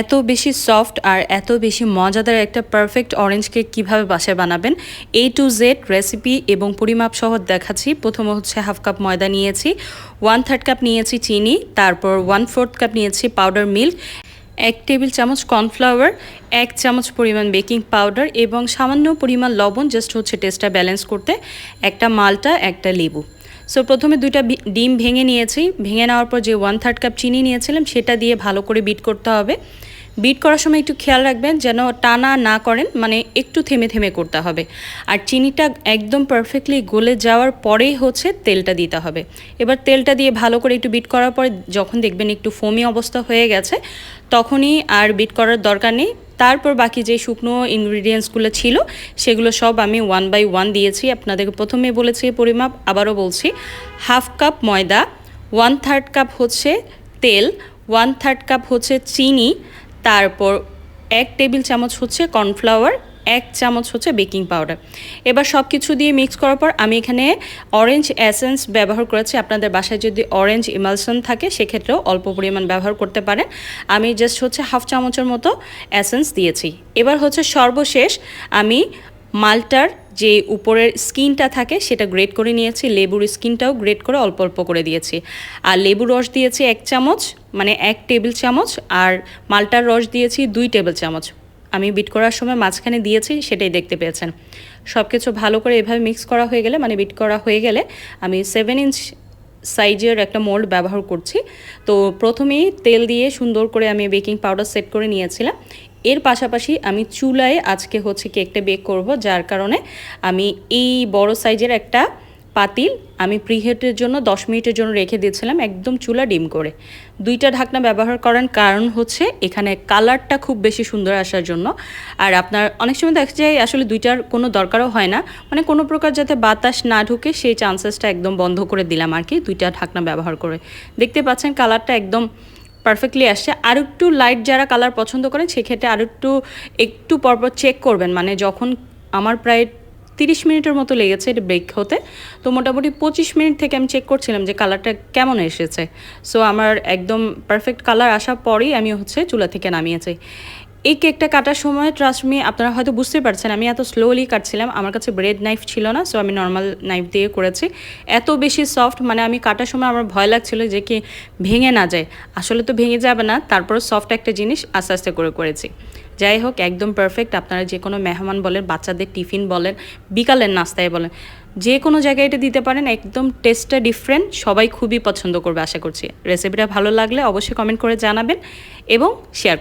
এত বেশি সফট আর এত বেশি মজাদার একটা পারফেক্ট অরেঞ্জ কেক কীভাবে বাসায় বানাবেন? এ টু জেড রেসিপি এবং পরিমাপ সহ দেখাচ্ছি। প্রথমে হচ্ছে হাফ কাপ ময়দা নিয়েছি ওয়ান থার্ড কাপ নিয়েছি চিনি, তারপর ওয়ান ফোর্থ কাপ নিয়েছি পাউডার মিল্ক এক টেবিল চামচ কর্নফ্লাওয়ার এক চামচ পরিমাণ বেকিং পাউডার এবং সামান্য পরিমাণ লবণ জাস্ট হচ্ছে টেস্টটা ব্যালেন্স করতে, একটা মালটা, একটা লেবু। সো প্রথমে দুইটা ডিম ভেঙে নিয়েছি। ভেঙে নেওয়ার পর যে ওয়ান থার্ড কাপ চিনি নিয়েছিলাম, সেটা দিয়ে ভালো করে বিট করতে হবে। বিট করার সময় একটু খেয়াল রাখবেন যেন টানা না করেন মানে একটু থেমে থেমে করতে হবে। আর চিনিটা একদম পারফেক্টলি গলে যাওয়ার পরেই হচ্ছে তেলটা দিতে হবে। এবার তেলটা দিয়ে ভালো করে একটু বিট করার পরে যখন দেখবেন একটু ফোমি অবস্থা হয়ে গেছে, তখনই আর বিট করার দরকার নেই। তারপর বাকি যে শুকনো ইনগ্রিডিয়েন্টসগুলো ছিল, সেগুলো সব আমি ওয়ান বাই ওয়ান দিয়েছি। আপনাদেরকে প্রথমে বলেছি পরিমাপ, আবারও বলছি হাফ কাপ ময়দা ওয়ান থার্ড কাপ হচ্ছে তেল ওয়ান থার্ড কাপ হচ্ছে চিনি, তারপর এক টেবিল চামচ হচ্ছে কর্নফ্লাওয়ার এক চামচ হচ্ছে বেকিং পাউডার। এবার সব কিছু দিয়ে মিক্স করার পর আমি এখানে অরেঞ্জ এসেন্স ব্যবহার করেছি। আপনাদের বাসায় যদি অরেঞ্জ ইমালশন থাকে, সেক্ষেত্রেও অল্প পরিমাণ ব্যবহার করতে পারেন। আমি জাস্ট হচ্ছে হাফ চামচের মতো এসেন্স দিয়েছি। এবার হচ্ছে সর্বশেষ আমি মালটার যে উপরের স্কিনটা থাকে, সেটা গ্রেট করে নিয়েছি। লেবুর স্কিনটাও গ্রেট করে অল্প অল্প করে দিয়েছি। আর লেবুর রস দিয়েছি এক চামচ মানে এক টেবিল চামচ, আর মালটার রস দিয়েছি দুই টেবিল চামচ। আমি বিট করার সময় মাঝখানে দিয়েছি, সেটাই দেখতে পেয়েছেন। সব কিছু ভালো করে এভাবে মিক্স করা হয়ে গেলে মানে বিট করা হয়ে গেলে আমি সেভেন ইঞ্চ সাইজের একটা মোল্ড ব্যবহার করছি। তো প্রথমেই তেল দিয়ে সুন্দর করে আমি বেকিং পাউডার সেট করে নিয়েছিলাম। এর পাশাপাশি আমি চুলায় আজকে হচ্ছে কেকটা বেক করব, যার কারণে আমি এই বড় সাইজের একটা পাতিল, আমি প্রিহেটের জন্য দশ মিনিটের জন্য রেখে দিয়েছিলাম একদম চুলা ডিম করে। দুইটা ঢাকনা ব্যবহার করার কারণ হচ্ছে এখানে কালারটা খুব বেশি সুন্দর আসার জন্য। আর আপনার অনেক সময় দেখা যায় আসলে দুইটার কোনো দরকারও হয় না। মানে কোনো প্রকার যাতে বাতাস না ঢুকে সেই চান্সেসটা একদম বন্ধ করে দিলাম আর কি, দুইটা ঢাকনা ব্যবহার করে। দেখতে পাচ্ছেন কালারটা একদম পারফেক্টলি আসছে। আর একটু লাইট যারা কালার পছন্দ করেন, সেক্ষেত্রে আর একটু একটু পরপর চেক করবেন। মানে যখন আমার প্রায় তিরিশ মিনিটের মতো লেগেছে এটা ব্রেক হতে। তো মোটামুটি পঁচিশ মিনিট থেকে আমি চেক করছিলাম যে কালারটা কেমন এসেছে। সো আমার একদম পারফেক্ট কালার আসার পরেই আমি হচ্ছে চুলা থেকে নামিয়েছি এই কেকটা কাটার সময় ট্রাস্ট মি আপনারা হয়তো বুঝতে পারছেন, আমি এত স্লোলি কাটছিলাম, আমার কাছে ব্রেড নাইফ ছিল না সো আমি নর্মাল নাইফ দিয়ে করেছি। এত বেশি সফট মানে আমি কাটার সময় আমার ভয় লাগছিল যে কি ভেঙে না যায়। আসলে তো ভেঙে যাবে না তারপর সফট একটা জিনিস আস্তে আস্তে করে করেছি। যাই হোক, একদম পারফেক্ট আপনারা যে কোনো মেহমান বলেন, বাচ্চাদের টিফিন বলেন, বিকালের নাস্তায় বলেন, যে কোনো জায়গায় এটা দিতে পারেন, একদম টেস্টটা ডিফারেন্ট সবাই খুবই পছন্দ করবে, আশা করছি। রেসিপিটা ভালো লাগলে অবশ্যই কমেন্ট করে জানাবেন এবং শেয়ার